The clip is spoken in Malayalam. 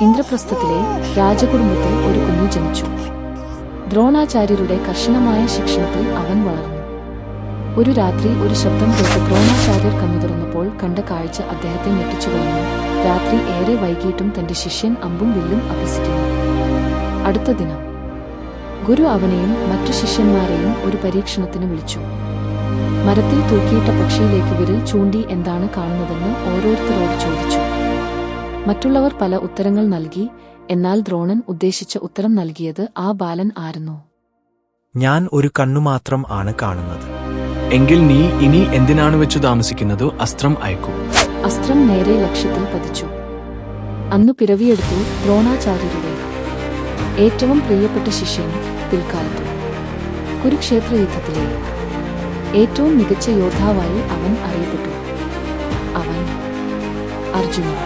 ഇന്ദ്രപ്രസ്ഥത്തിലെ രാജകുടുംബത്തിൽ ഒരു കുഞ്ഞു ജനിച്ചു. ദ്രോണാചാര്യരുടെ കർശനമായ ശിക്ഷണത്തിൽ അവൻ വളർന്നു. ഒരു രാത്രി ഒരു ശബ്ദം കേട്ട് ദ്രോണാചാര്യർ കണ്ണു തുറന്നപ്പോൾ കണ്ട കാഴ്ച അദ്ദേഹത്തെ ഞെട്ടിച്ചു കളഞ്ഞു. രാത്രി ഏറെ വൈകിട്ടും തന്റെ ശിഷ്യൻ അമ്പും വില്ലും അഭ്യസിക്കുന്നു. അടുത്ത ദിനം. ഗുരു അവനെയും മറ്റു ശിഷ്യന്മാരെയും ഒരു പരീക്ഷണത്തിന് വിളിച്ചു. മരത്തിൽ തൂക്കിയിട്ട പക്ഷിയിലേക്ക് വിരൽ ചൂണ്ടി എന്താണ് കാണുന്നതെന്ന് ഓരോരുത്തരോട് ചോദിച്ചു. മറ്റുള്ളവർ പല ഉത്തരങ്ങൾ നൽകി എന്നാൽ ദ്രോണൻ ഉദ്ദേശിച്ച ഉത്തരം നൽകിയത് ആ ബാലൻ ആയിരുന്നു ഞാൻ ഒരു കണ്ണു മാത്രം ആണ് കാണുന്നത്. എങ്കിൽ നീ ഇനി എന്തിനാണ് വെച്ചു താമസിക്കുന്നത് അസ്ത്രം അയക്കൂ. അസ്ത്രം നേരെ ലക്ഷ്യത്തിൽ പതിച്ചു. അന്ന് പിറവിയെടുത്തു ദ്രോണാചാര്യരുടെ ഏറ്റവും പ്രിയപ്പെട്ട ശിഷ്യൻ പിൽക്കാലത്തു കുരുക്ഷേത്ര യുദ്ധത്തിലെ ഏറ്റവും മികച്ച യോദ്ധാവായി അവൻ അറിയപ്പെട്ടു. അവൻ അർജുനൻ.